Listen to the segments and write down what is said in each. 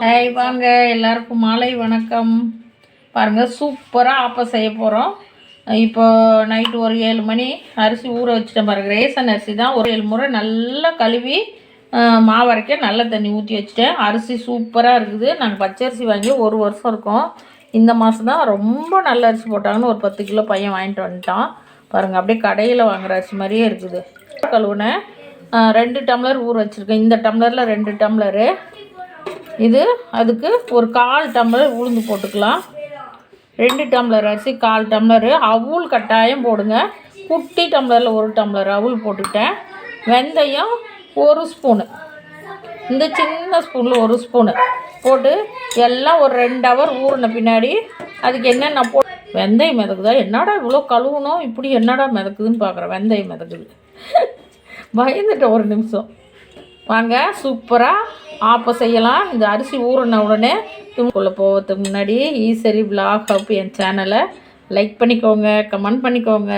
Hi வாங்க எல்லாருக்கும் மாலை வணக்கம். பாருங்கள் சூப்பராக ஆப்பம் செய்ய போகிறோம் இப்போ நைட்டு ஒரு ஏழு மணி. அரிசி ஊற வச்சுட்டேன் பாருங்கள் ரேசன் அரிசி தான். ஒரு ஏழு முறை நல்லா கழுவி மாவரைக்க நல்ல தண்ணி ஊற்றி வச்சுட்டேன். அரிசி சூப்பராக இருக்குது. நாங்கள் பச்சரிசி வாங்கி ஒரு வருஷம் இருக்கோம். இந்த மாதம் தான் ரொம்ப நல்ல அரிசி போட்டாங்கன்னு ஒரு பத்து கிலோ பையன் வாங்கிட்டு வந்துட்டான். பாருங்கள் அப்படியே கடையில் வாங்குற அரிசி மாதிரியே இருக்குது. கழுவுனேன் ரெண்டு டம்ளர் ஊற வச்சுருக்கேன். இந்த டம்ளரில் ரெண்டு டம்ளரு. இது அதுக்கு ஒரு கால் டம்ளர் உளுந்து போட்டுக்கலாம். ரெண்டு டம்ளர் அரிசி கால் டம்ளரு. அவுள் கட்டாயம் போடுங்க. குட்டி டம்ளரில் ஒரு டம்ளர் அவுள் போட்டுக்கிட்டேன். வெந்தயம் ஒரு ஸ்பூனு. இந்த சின்ன ஸ்பூனில் ஒரு ஸ்பூனு. போட்டு எல்லாம் ஒரு ரெண்டு ஹவர் ஊறின பின்னாடி அதுக்கு என்னென்ன போ வெந்தயம் மிதக்குதா? என்னடா இவ்வளோ கழுவணும் இப்படி என்னடா மிதக்குதுன்னு பார்க்குறேன் வெந்தயம் மிதக்குது. பயந்துட்டேன் ஒரு நிமிஷம். வாங்க சூப்பராக ஆப்பம் செய்யலாம். இந்த அரிசி ஊறின உடனே துணுக்குள்ளே போகிறதுக்கு முன்னாடி ஈசரி விலாக் அப் என் சேனலை லைக் பண்ணிக்கோங்க கமெண்ட் பண்ணிக்கோங்க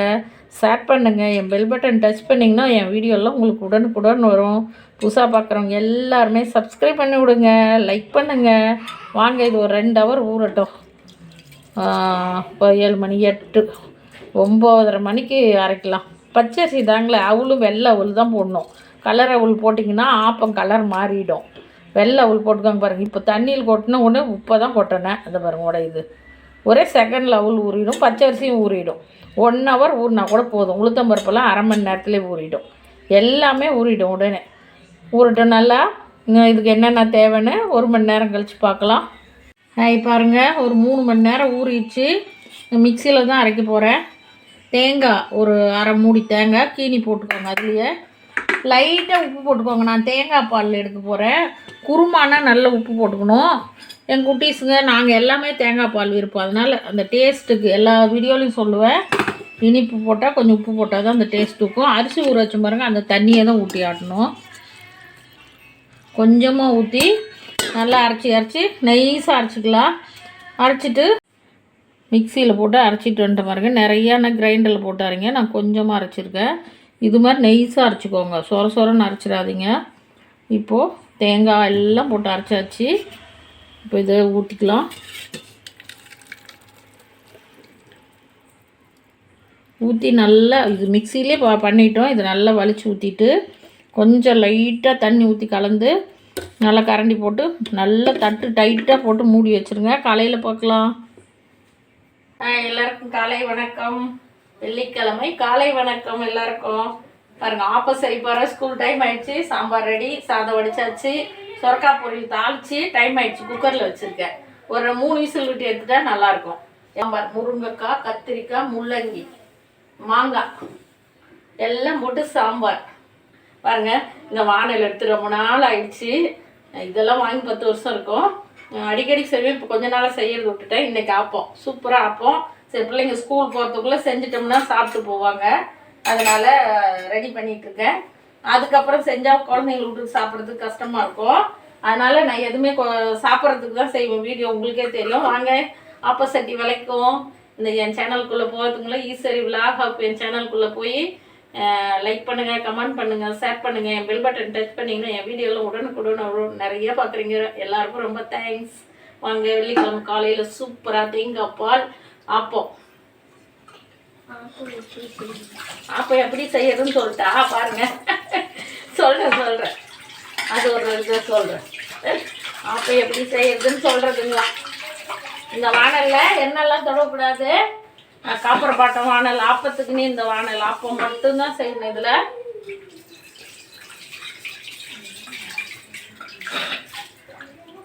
ஷேர் பண்ணுங்கள் என் பெல் பட்டன் டச் பண்ணிங்கன்னா என் வீடியோலாம் உங்களுக்கு உடனுக்குடன் வரும். புதுசாக பார்க்குறவங்க எல்லாருமே சப்ஸ்கிரைப் பண்ணி விடுங்க லைக் பண்ணுங்கள் வாங்க இது ஒரு ரெண்டு ஹவர் ஊறட்டும். இப்போ ஏழு மணி எட்டு ஒம்போதரை மணிக்கு அரைக்கலாம். பச்சரிசி தாங்களே அவளும் வெள்ளை அவள் தான் போடணும். கலரை உள் போட்டிங்கன்னா ஆப்பம் கலர் மாறிடும். வெள்ளை உள் போட்டுக்கோங்க பாருங்கள் இப்போ தண்ணியில் கொட்டின உடனே உப்பை தான் கொட்டினேன். அந்த பாருங்க உடையுது ஒரே செகண்டில் அவள் ஊறிடும் பச்சரிசியும் ஊறிடும். ஒன் ஹவர் ஊறினா கூட போதும். உளுத்தம்பருப்பெல்லாம் அரை மணி நேரத்துலேயே ஊறிடும். எல்லாமே ஊறிடும் உடனே. ஊறட்டும் நல்லா. இதுக்கு என்னென்ன தேவைன்னு ஒரு மணி நேரம் கழித்து பார்க்கலாம். பாருங்கள் ஒரு மூணு மணி நேரம் ஊறிடுச்சு. மிக்சியில் தான் அரைக்க போகிறேன் தேங்காய் ஒரு அரை மூடி தேங்காய். கீனி போட்டுக்கோங்க அதுலேயே. லைட்டாக உப்பு போட்டுக்கோங்க. நான் தேங்காய் பால் எடுக்க போகிறேன் குருமானா நல்ல உப்பு போட்டுக்கணும். என் குட்டீஸுங்க நாங்கள் எல்லாமே தேங்காய் பால் விருப்பம். அதனால் அந்த டேஸ்ட்டுக்கு எல்லா வீடியோலையும் சொல்லுவேன். இனிப்பு போட்டால் கொஞ்சம் உப்பு போட்டால் தான் அந்த டேஸ்ட் இருக்கும். அரிசி ஊற வச்சு பாருங்கள் அந்த தண்ணியை தான் ஊற்றி ஆட்டணும். கொஞ்சமாக ஊற்றி நல்லா அரைச்சி அரைச்சி நைஸாக அரைச்சிக்கலாம். அரைச்சிட்டு மிக்சியில் போட்டு அரைச்சிட்டு வந்துட்டு பாருங்க. நிறையா நான் கிரைண்டரில் போட்டு அரைங்க. நான் கொஞ்சமாக அரைச்சிருக்கேன். இது மாதிரி நெய்ஸாக அரைச்சிக்கோங்க. சொர சொரன்னு அரைச்சிடாதீங்க. இப்போது தேங்காய் எல்லாம் போட்டு அரைச்சாச்சு. இப்போ இதை ஊற்றிக்கலாம் ஊற்றி நல்லா இது மிக்சிலே ப பண்ணிட்டோம். இது நல்லா வலிச்சு ஊற்றிட்டு கொஞ்சம் லைட்டாக தண்ணி ஊற்றி கலந்து நல்லா கரண்டி போட்டு நல்லா தட்டு டைட்டாக போட்டு மூடி வச்சுருங்க. காலையில் பார்க்கலாம். எல்லாருக்கும் காலை வணக்கம். வெள்ளிக்கிழமை காலை வணக்கம் எல்லாருக்கும். பாருங்க ஆப்பம் செய்ய போகிற ஸ்கூல் டைம் ஆயிடுச்சு. சாம்பார் ரெடி சாதம் வடிச்சாச்சு. சொரக்காய் பொரியல் தாளிச்சு டைம் ஆயிடுச்சு. குக்கரில் வச்சுருக்கேன். ஒரு மூணு விசில் விட்டு எடுத்துட்டா நல்லாயிருக்கும். சாம்பார் முருங்கைக்காய் கத்திரிக்காய் முள்ளங்கி மாங்காய். எல்லாம் போட்டு சாம்பார். பாருங்க இந்த வானல் எடுத்து ரொம்ப நாள் ஆயிடுச்சு. இதெல்லாம் வாங்கி பத்து வருஷம் இருக்கும். அடிக்கடி செய்வேன். இப்போ கொஞ்ச நாளாக செய்யறது விட்டுட்டேன். இன்னைக்கு ஆப்போம். சூப்பராக ஆப்போம். சரி பிள்ளைங்க ஸ்கூல் போகிறதுக்குள்ளே செஞ்சிட்டோம்னா சாப்பிட்டு போவாங்க. அதனால் ரெடி பண்ணிகிட்ருக்கேன் அதுக்கப்புறம் செஞ்சால் குழந்தைங்களுக்கு சாப்பிட்றதுக்கு கஷ்டமாக இருக்கும். அதனால் நான் எதுவுமே கொ- சாப்பிட்றதுக்கு தான் செய்வேன். வீடியோ உங்களுக்கே தெரியும். வாங்க அப்போ சட்டி விளக்கும் இந்த என் சேனலுக்குள்ளே போகிறதுக்குள்ள ஈஸ்வரி விலாக் என் சேனலுக்குள்ளே போய் லைக் பண்ணுங்கள் கமெண்ட் பண்ணுங்கள் ஷேர் பண்ணுங்கள் என் பெல் பட்டன் டச் பண்ணிங்கன்னா என் வீடியோலாம் உடனுக்குடன் நிறைய பார்க்குறீங்க எல்லாருக்கும் ரொம்ப தேங்க்ஸ் வாங்க வெள்ளிக்கிழமை காலையில் சூப்பராக தேங்காய் பால் ஆப்பம் அப்போ எப்படி செய்யறதுன்னு சொல்லிட்டா பாருங்க. சொல்கிறேன் சொல்கிறேன் அது ஒரு இதை சொல்கிறேன் அப்போ எப்படி செய்யறதுன்னு சொல்கிறதுங்களா இந்த வானலில் எண்ணெல்லாம் தொடக்கூடாது காப்பர் பாட்டம் வானல் ஆப்பத்துக்குன்னு இந்த வானல் ஆப்பம் மட்டும்தான் செய்யணும் இதில்.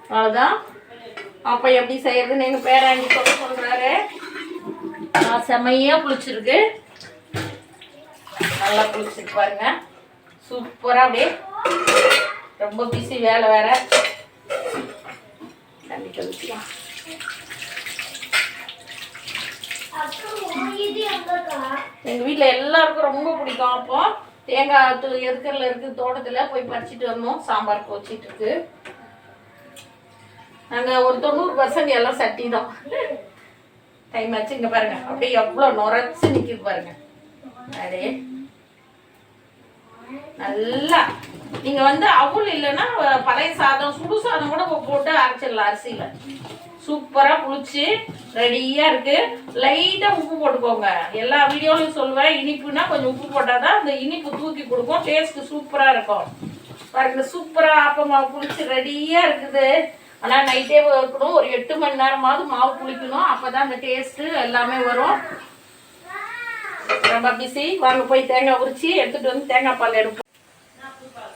அவ்வளோதான் அப்போ எப்படி செய்யறதுன்னு எங்கள் பேராண்டி சொல்ல சொல்கிறாரு செமையாக புளிச்சிருக்கு. நல்லா புளிச்சிருக்கு பாருங்க. சூப்பராக அப்படியே ரொம்ப பிஸி வேலை வேற. தண்ணி தெளிச்சுக்கலாம். எங்கள் வீட்டில் எல்லாருக்கும் ரொம்ப பிடிக்கும். அப்போ தேங்காய் தூ எதுக்கரில் இருக்குது தோட்டத்தில் போய் பறிச்சிட்டு வரணும் சாம்பாருக்கு வச்சிட்டு இருக்கு. நாங்கள் ஒரு தொண்ணூறு பர்சன்ட் எல்லாம் சட்டி தான் டைம் ஆச்சு இங்கே பாருங்க. அப்படியே எவ்வளோ நுரைச்சு நிற்கிது பாருங்க. அதே நல்லா. நீங்கள் வந்து அவுள் இல்லைன்னா பழைய சாதம் சுடு சாதம் கூட போட்டு அரைச்சிடலாம் அரிசியில். சூப்பராக புளிச்சு ரெடியாக இருக்குது லைட்டாக உப்பு போட்டுக்கோங்க. எல்லா வீடியோலையும் சொல்லுவேன். இனிப்புனா கொஞ்சம் உப்பு போட்டால் தான் அந்த இனிப்பு தூக்கி கொடுக்கும். டேஸ்ட்டு சூப்பராக இருக்கும். பாருங்க சூப்பராக ஆப்ப புளிச்சு ரெடியாக இருக்குது. ஆனால் நைட்டே இருக்கணும். ஒரு எட்டு மணி நேரமாவது மாவு புளிக்கணும். அப்போ தான் அந்த டேஸ்ட்டு எல்லாமே வரும். ரொம்ப பிஸி வாங்க போய் தேங்காய் உரிச்சு எடுத்துகிட்டு வந்து தேங்காய் பால் எடுப்போம்.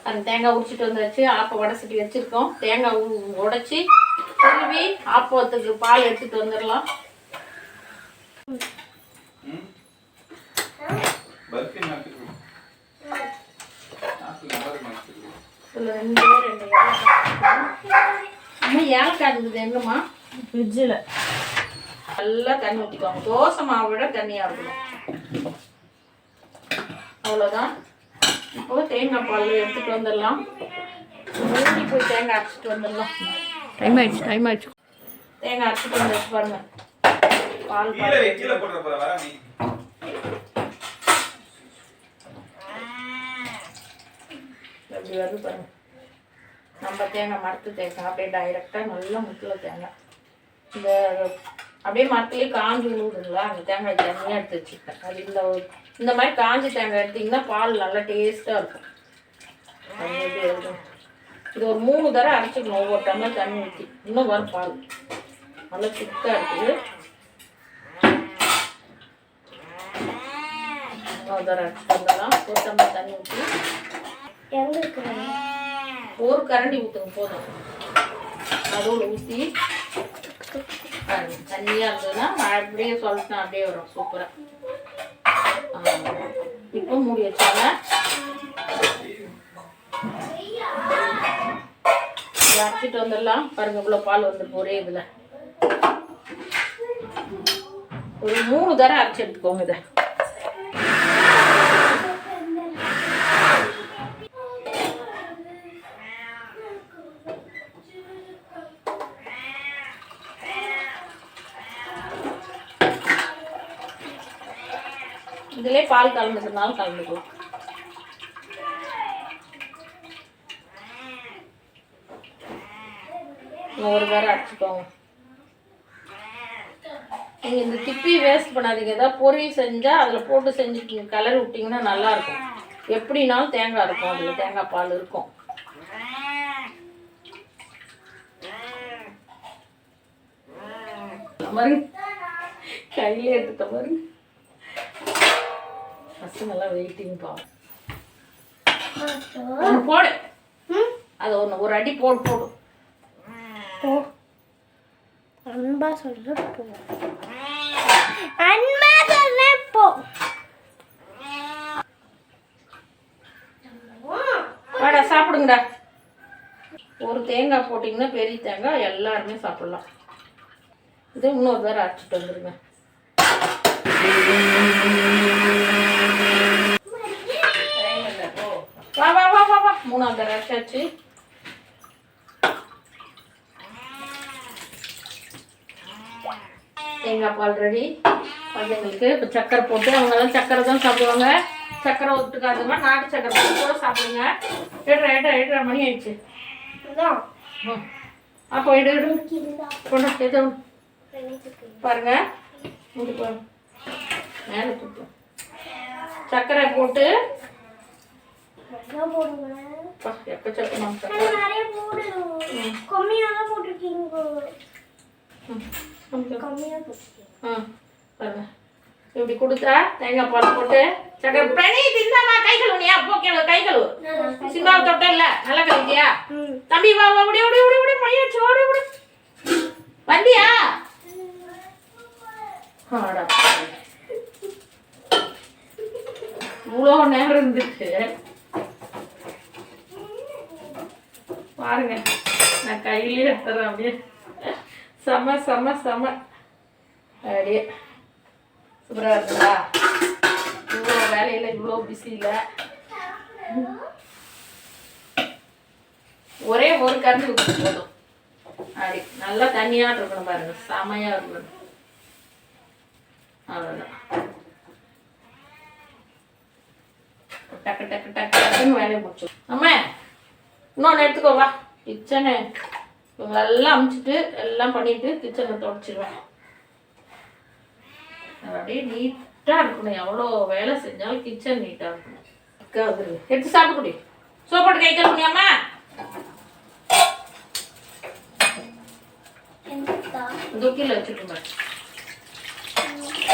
அந்த தேங்காய் உரிச்சிட்டு வந்தாச்சு. ஆப்பம் வடசட்டி வச்சிருக்கோம். தேங்காய் உடச்சி உடைச்சி ஆப்பத்துக்கு பால் எடுத்துகிட்டு வந்துடலாம். ஏலக்காய் இருந்தது எங்கம்மா? ஃப்ரிட்ஜில் நல்லா தண்ணி ஊற்றிக்கோங்க தோசை மாவை விட தண்ணியாக இருக்கணும். அவ்வளோதான் இப்போ தேங்காய் பால் எடுத்துட்டு வந்துடலாம். மூடி போய் தேங்காய் அரைச்சிட்டு வந்துடலாம். டைம் ஆயிடுச்சு டைம் ஆயிடுச்சு. தேங்காய் அரைச்சிட்டு வந்துடுச்சு பாருங்க. பால் எப்படி வருது பாருங்க. நம்ம தேங்காய் மரத்து தேங்காய் அப்படியே டைரெக்டாக நல்லா முட்டில் தேங்காய். இந்த அப்படியே மரத்துலேயே காஞ்சி ஊடுங்களா அந்த தேங்காய் தனியாக எடுத்து வச்சுருக்கேன் அது இந்த இந்த மாதிரி காஞ்சி தேங்காய் எடுத்திங்கன்னா பால் நல்லா டேஸ்ட்டாக இருக்கும். அது இது ஒரு மூணு தடவை அரைச்சிக்கணும் ஒவ்வொரு டம்ளர் தண்ணி ஊற்றி இன்னும் வரும் பால். நல்லா திக்காக இருக்குது. இன்னொரு தடவை அரைச்சிட்டு வந்துடலாம் ஒரு டம்ளர் தண்ணி ஊற்றி எங்க இருக்கிறேன் ஒரு கரண்டி ஊற்றுங்க போதும். நடுவில் ஊற்றி தண்ணியாக இருந்ததுன்னா அப்படியே சொல்லிட்டேன் அப்படியே வரும் சூப்பராக இப்போ மூடி வச்சாங்க அரைச்சிட்டு வந்துடலாம். பாருங்க இவ்வளோ பால் வந்துருக்கு ஒரே இதில். ஒரு மூணு தடவை அரைச்சி எடுத்துக்கோங்க இதை. இதிலே பால் கலந்துக்கிறதுனால கலந்துக்கலாம் ஒரு வேற அடிச்சுக்கோங்க. நீங்கள் இந்த திப்பி வேஸ்ட் பண்ணாதீங்க. ஏதாவது பொரியல் செஞ்சால் அதில் போட்டு செஞ்சுட்டீங்க கலர் விட்டிங்கன்னா நல்லா இருக்கும் எப்படினாலும் தேங்காய் இருக்கும். அதில் தேங்காய் பால் இருக்கும். பாருங்க. கையிலே எடுத்துட்ட பசங்கெல்லாம் வெயிட்டிங் பா. ஒன்று போடு. அது ஒன்று ஒரு அடி போடு போடு. போ. அன்பா சொல்ற போ. அன்பா சொல்ற போ. வாடா சாப்பிடுங்கடா. ஒரு தேங்காய் போட்டிங்கன்னா பெரிய தேங்காய் எல்லாருமே சாப்பிடலாம். இது இன்னொரு தடவை அரைச்சிட்டு வந்துருங்க. வா வா வா வா வா. மூணாவது தடவை அரைச்சாச்சு தேங்காய் பால் ரெடி குழந்தைங்களுக்கு இப்போ சக்கரை போட்டு அவங்கெல்லாம் சக்கரை தான் சாப்பிடுவாங்க. சக்கரை ஒத்துக்காதவங்க நாட்டு சக்கரை போட்டு கூட சாப்பிடுங்க. எட்ரா எட்ரா எட்ரா மணி ஆயிடுச்சு. அப்போ எடு எடு. கொண்டு எது பாருங்க. மேலே தூக்கு. சக்கரை போட்டு இப்படி கொடுத்தா தேங்காய் பால் போட்டு சக்கரை பிரணி கை கழுவுனியா போ கேளு கை கழுவு? சிம்மாவை தொட்ட இல்ல? நல்லா கழுவிட்டியா? தம்பி வா வா ஓடி ஓடி ஓடி மையாச்சு ஓடி ஓடி. வந்தியா? இவ்வளோ நேரம் இருந்துச்சு. பாருங்க. நான் கையிலே எடுத்துறேன் அப்படியே. செம செம செம. அப்படியே சூப்பராக இருக்குங்களா இவ்வளோ வேலையில் இவ்வளோ பிஸி இல்லை ஒரே ஒரு கரண்டி ஊற்றி போதும். அப்படி நல்லா தண்ணியாக இருக்கணும் பாருங்க. செமையாக இருக்கணும். அவ்வளோதான் டக்கு டக்கு டக்கு டக்குன்னு வேலையை முடிச்சோம் அம்மா. இன்னொன்று எடுத்துக்கோ வா. கிச்சனு. இவங்களெல்லாம் அமுச்சிட்டு எல்லாம் பண்ணிட்டு கிச்சனை தொடச்சிடுவேன் அப்படியே நீட்டாக இருக்கணும். எவ்வளோ வேலை செஞ்சாலும் கிச்சன் நீட்டாக இருக்கணும். எடுத்து சாப்பிட்டு குடி. சோப்பாட்டு கை கழுவுனியாம்மா என்னக்கா துக்கியில் வச்சுருக்கோம்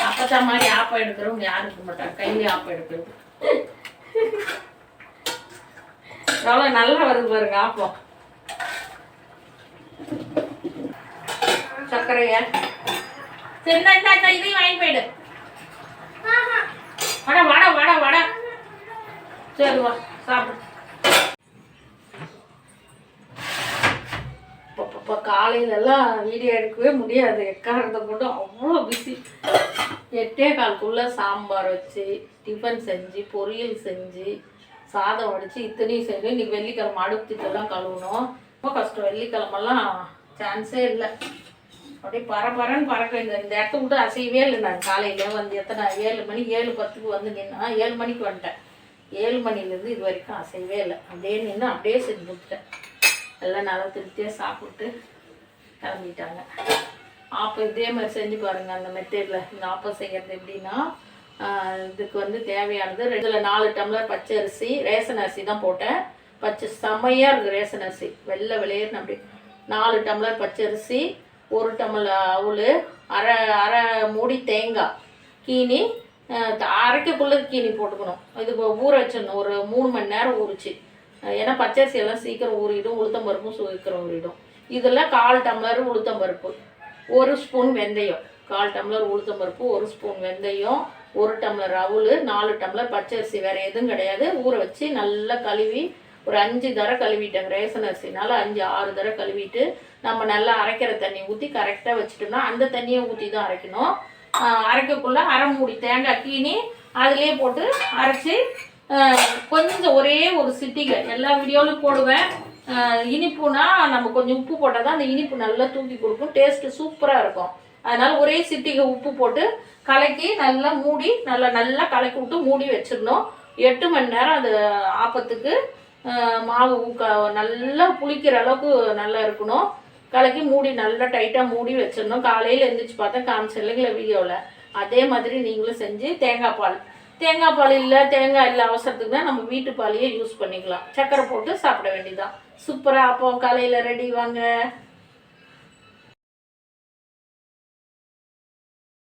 அப்பத்தா மாதிரி ஆப்பம் எடுக்கிறவங்க யாரும் இருக்க மாட்டாங்க. கையிலே ஆப்பம் எடுக்கிறது. எவ்வளோ நல்லா வருது பாருங்க ஆப்பம். சர்க்கரைய. சரி இந்தா, இந்தா, இதையும் வாங்கி போயிடு. வட வட வட வட. சரி வா சாப்பிடு. இப்போ காலையிலலாம் வீடியோ எடுக்கவே முடியாது. எக்காரத்தை போட்டு அவ்வளோ பிஸி எட்டே காலுக்குள்ளே சாம்பார் வச்சு டிஃபன் செஞ்சு பொரியல் செஞ்சு சாதம் வடித்து இத்தனையும் செஞ்சு இன்றைக்கி வெள்ளிக்கிழமை அடுப்புத்தெல்லாம் கழுவணும். ரொம்ப கஷ்டம். வெள்ளிக்கிழமெல்லாம் சான்ஸே இல்லை. அப்படியே பரபரன்னு பறக்க இந்த இந்த இடத்த விட்டு அசையவே இல்லை நான். காலையில் வந்து எத்தனை ஏழு மணி ஏழு பத்துக்கு வந்து நின்னா ஏழு மணிக்கு வந்துட்டேன். ஏழு மணிலேருந்து இது வரைக்கும் அசையவே இல்லை. அப்படியே நின்று அப்படியே செஞ்சு கொடுத்துட்டேன். எல்லாம் நல்லா திருப்தியாக சாப்பிட்டு கிளம்பிட்டாங்க. ஆப்பம் இதே மாதிரி செஞ்சு பாருங்கள் அந்த மெத்தேடில் இந்த ஆப்பம் செய்கிறது எப்படின்னா இதுக்கு வந்து தேவையானது ரெண்டுல நாலு டம்ளர் பச்சை அரிசி ரேஷன் அரிசி தான் போட்டேன். பச்சை செம்மையாக இருக்குது ரேஷன் அரிசி. வெள்ளை வெளியேறின அப்படி. நாலு டம்ளர் பச்சை அரிசி ஒரு டம்ளர் அவுள் அரை அரை மூடி தேங்காய். கீனி த- அரைக்கக்குள்ளே கீனி போட்டுக்கணும். இது ஊற வச்சிடணும். ஒரு மூணு மணி நேரம் ஊறிச்சு. ஏன்னா பச்சரிசி எல்லாம் சீக்கிரம் ஊறிடும். உளுத்தம்பருப்பும் சீக்கிரம் ஊறிடும். இதில் கால் டம்ளர் உளுத்தம்பருப்பு ஒரு ஸ்பூன் வெந்தயம். கால் டம்ளர் உளுத்தம்பருப்பு ஒரு ஸ்பூன் வெந்தயம். ஒரு டம்ளர் அவுள் நாலு டம்ளர் பச்சரிசி வேறு எதுவும் கிடையாது. ஊற வச்சு நல்லா கழுவி ஒரு அஞ்சு தடவை கழுவிட்டேன் ரேசன் அரிசினால அஞ்சு ஆறு தடவை கழுவிட்டு நம்ம நல்லா அரைக்கிற தண்ணி ஊற்றி கரெக்டாக வச்சுட்டோம்னா அந்த தண்ணியை ஊற்றி தான் அரைக்கணும். அரைக்கக்குள்ளே அரை மூடி தேங்காய் கீனி அதுலேயே போட்டு அரைச்சி கொஞ்சம் ஒரே ஒரு சிட்டிகை. எல்லா வீடியோவிலும் போடுவேன். இனிப்புனா நம்ம கொஞ்சம் உப்பு போட்டால் தான் அந்த இனிப்பு நல்லா தூக்கி கொடுக்கும். டேஸ்ட்டு சூப்பராக இருக்கும். அதனால் ஒரே சிட்டிகை உப்பு போட்டு கலக்கி நல்லா மூடி நல்லா நல்லா கலக்கி விட்டு மூடி வச்சிடணும். எட்டு மணி நேரம் அது ஆப்பத்துக்கு மாவு ஊக்க நல்லா புளிக்கிற அளவுக்கு நல்லா இருக்கணும். கலக்கி மூடி நல்லா டைட்டாக மூடி வச்சிடணும். காலையில் எழுந்திரிச்சு பார்த்தா காமிச்சிடலைங்களா வீடியோவில் அதே மாதிரி நீங்களும் செஞ்சு தேங்காய் பால். தேங்காய் பால் இல்லை தேங்காய் இல்லை அவசரத்துக்கு தான் நம்ம வீட்டு பாலையே யூஸ் பண்ணிக்கலாம். சக்கரை போட்டு சாப்பிட வேண்டியதுதான். சூப்பராக அப்போ காலையில் ரெடி வாங்க.